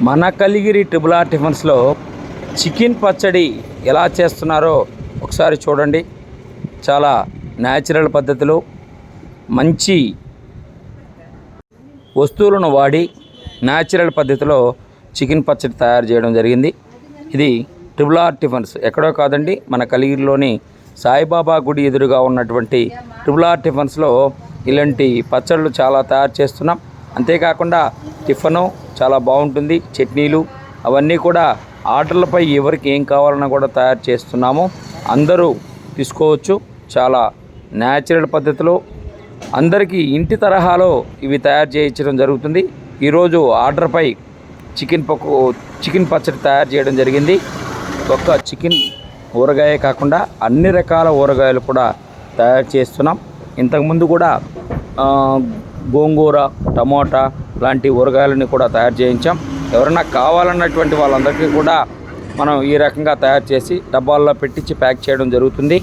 మన Kaligiri triple R టిఫిన్స్లో chicken పచ్చడి ఎలా చేస్తున్నారో ఒకసారి చూడండి. చాలా న్యాచురల్ పద్ధతిలో మంచి వస్తువులను వాడి న్యాచురల్ పద్ధతిలో చికెన్ పచ్చడి తయారు చేయడం జరిగింది. ఇది ట్రిబుల్ ఆర్ టిఫిన్స్. ఎక్కడో కాదండి మన కలిగిరిలోని సాయిబాబా గుడి ఎదురుగా ఉన్నటువంటి ట్రిబుల్ ఆర్ టిఫిన్స్లో ఇలాంటి పచ్చళ్ళు చాలా తయారు చేస్తున్నాం. అంతేకాకుండా టిఫను చాలా బాగుంటుంది చట్నీలు అవన్నీ కూడా ఆర్డర్లపై ఎవరికి ఏం కావాలన్నా కూడా తయారు చేస్తున్నాము. అందరూ తీసుకోవచ్చు చాలా న్యాచురల్ పద్ధతిలో. అందరికీ ఇంటి తరహాలో ఇవి తయారు చేయించడం జరుగుతుంది. ఈరోజు ఆర్డర్పై చికెన్ పక్కు చికెన్ పచ్చడి తయారు చేయడం జరిగింది. ఒక్క చికెన్ ఊరగాయ కాకుండా అన్ని రకాల ఊరగాయలు కూడా తయారు చేస్తున్నాం. ఇంతకుముందు కూడా గోంగూర టమోటా లాంటి ఊరగాయలని కూడా తయారు చేయించాం. ఎవరైనా కావాలన్నటువంటి వాళ్ళందరికీ కూడా మనం ఈ రకంగా తయారు చేసి డబ్బాల్లో పెట్టించి ప్యాక్ చేయడం జరుగుతుంది.